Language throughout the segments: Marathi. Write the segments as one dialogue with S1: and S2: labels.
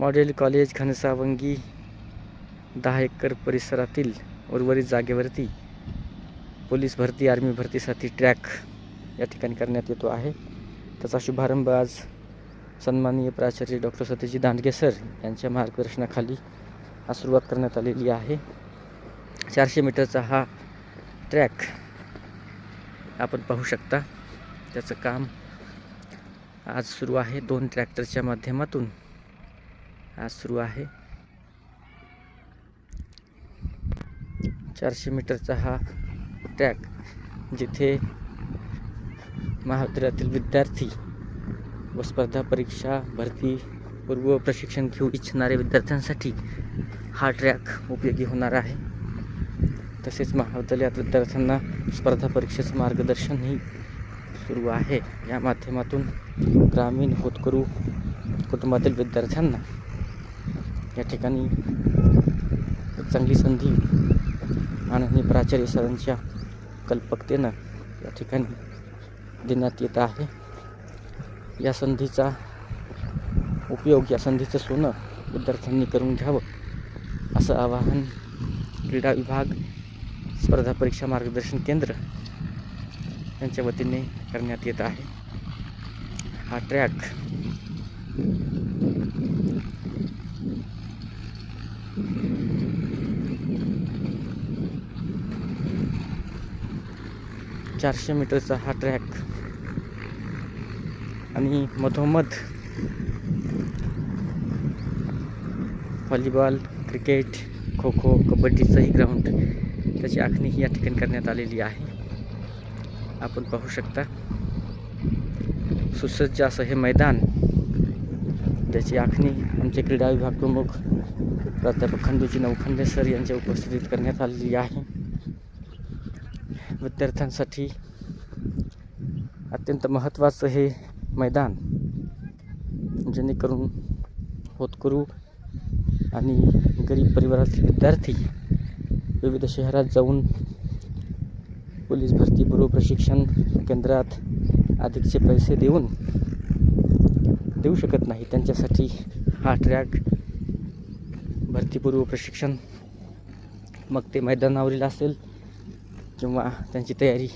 S1: मॉडेल कॉलेज घनसावंगी दहा एकर परिसरातील उर्वरित जागेवरती पोलीस भरती आर्मी भरतीसाठी ट्रॅक या ठिकाणी करण्यात येतो आहे. त्याचा शुभारंभ आज सन्माननीय प्राचार्य डॉक्टर सत्यजी दांडगे सर यांच्या मार्गदर्शनाखाली आज सुरुवात करण्यात आलेली आहे. चारशे मीटरचा हा ट्रॅक आपण पाहू शकता. त्याचं काम आज सुरू आहे. दोन ट्रॅक्टरच्या माध्यमातून आज सुरू आहे. चारशे मीटरचा हा ट्रॅक जिथे महाविद्यालयातील विद्यार्थी व स्पर्धा परीक्षा भरती पूर्व प्रशिक्षण घेऊ इच्छिणाऱ्या विद्यार्थ्यांसाठी हा ट्रॅक उपयोगी होणार आहे. तसेच महाविद्यालयात विद्यार्थ्यांना स्पर्धा परीक्षेचं मार्गदर्शनही सुरू आहे. या माध्यमातून ग्रामीण होतकरू कुटुंबातील विद्यार्थ्यांना या ठिकाणी एक चांगली संधी माननीय प्राचार्य सरांच्या कल्पकतेनं या ठिकाणी देण्यात येत आहे. या संधीचा उपयोग या संधीचं सोनं विद्यार्थ्यांनी करून घ्यावं असं आवाहन क्रीडा विभाग स्पर्धा परीक्षा मार्गदर्शन केंद्र यांच्या वतीने करण्यात येत आहे. हा ट्रॅक चारशे मीटरचा हा ट्रॅक. आणि मधोमध व्हॉलीबॉल क्रिकेट खो खो कबड्डीचंही ग्राउंड त्याची आखणीही या ठिकाणी करण्यात आलेली आहे. आपण पाहू शकता सुसज्ज असं हे मैदान त्याची आखणी आमचे क्रीडा विभाग प्रमुख प्राध्यापक खंडूजी नवखंडे सर यांच्या उपस्थितीत करण्यात आलेली आहे. विद्यार्थ्यांसाठी अत्यंत महत्त्वाचं हे मैदान जेणेकरून होतकरू आणि गरीब परिवारातील विद्यार्थी विविध शहरात जाऊन पोलीस भरती पूर्व प्रशिक्षण केंद्रात अधिकचे पैसे देऊन देऊ शकत नाही. त्यांच्यासाठी हा ट्रॅक भरतीपूर्व प्रशिक्षण. मग ते मैदानावरील असेल किंवा त्यांची तयारी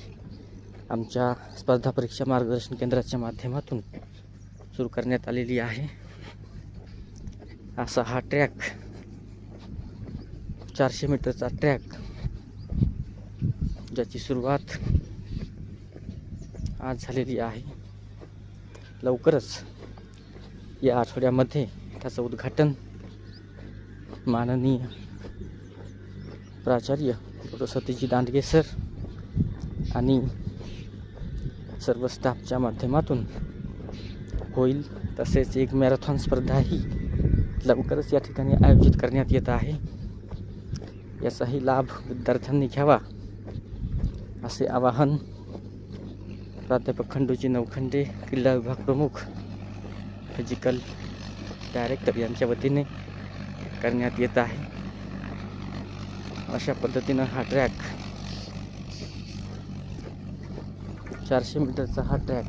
S1: आमच्या स्पर्धा परीक्षा मार्गदर्शन केंद्राच्या माध्यमातून सुरू करण्यात आलेली आहे. असा हा ट्रॅक चारशे मीटरचा ट्रॅक ज्याची सुरुवात आज झालेली आहे. लवकरच या आठवड्यामध्ये त्याचं उद्घाटन माननीय प्राचार्य डॉक्टर सतीजी दांडगे सर आणि सर्व स्टाफच्या माध्यमातून होईल तसेच एक मॅरेथॉन स्पर्धाही लवकरच या ठिकाणी आयोजित करण्यात येत आहे. याचाही लाभ विद्यार्थ्यांनी घ्यावा असे आवाहन प्राध्यापक खंडूजी नवखंडे क्रीडा विभाग प्रमुख फिजिकल डायरेक्टर यांच्या वतीने करण्यात येत आहे. अशा पद्धतीनं हा ट्रॅक चारशे मीटरचा हा ट्रॅक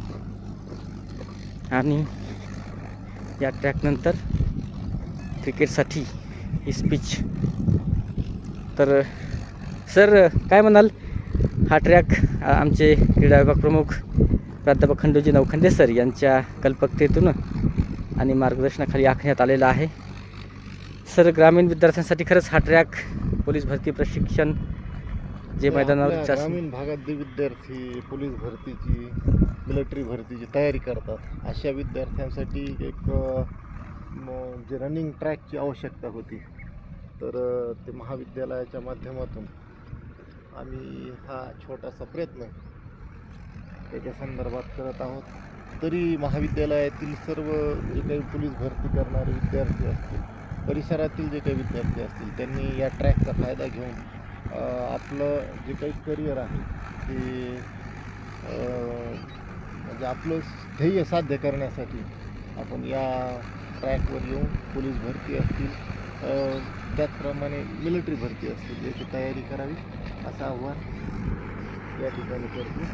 S1: आणि या ट्रॅकनंतर क्रिकेटसाठी ही स्पीच तर सर काय म्हणाल? हा ट्रॅक आमचे क्रीडा विभाग प्रमुख प्राध्यापक खंडूजी नवखंडे सर यांच्या कल्पकतेतून आणि मार्गदर्शनाखाली आखण्यात आलेला आहे. सर ग्रामीण विद्यार्थ्यांसाठी खरंच हा ट्रॅक पोलीस भरती प्रशिक्षण जे मैदानावर
S2: आपल्या ग्रामीण भागात जे विद्यार्थी पोलीस भरतीची मिलिटरी भरतीची तयारी करतात अशा विद्यार्थ्यांसाठी एक अ, म, जे रनिंग ट्रॅकची आवश्यकता होती. तर अ, ते महाविद्यालयाच्या माध्यमातून आम्ही हा छोटासा प्रयत्न त्याच्या संदर्भात करत आहोत. तरी महाविद्यालयातील सर्व जे काही पोलीस भरती करणारे विद्यार्थी असतील परिसरातील जे काही विद्यार्थी असतील त्यांनी या ट्रॅकचा फायदा घेऊन आपलं जे काही करिअर आहे ते म्हणजे आपलं ध्येय साध्य करण्यासाठी आपण या ट्रॅकवर येऊन पोलीस भरती असतील त्याचप्रमाणे मिलिटरी भरती असतील याची तयारी करावी असं आव्हान या ठिकाणी करतो.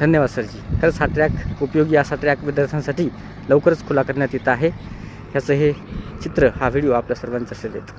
S1: धन्यवाद सरजी. खरंच हा ट्रॅक उपयोगी असा ट्रॅक विद्यार्थ्यांसाठी लवकरच खुला करण्यात येत आहे. ह्याचं हे चित्र हा व्हिडिओ आपल्या सर्वांच्या सेवेत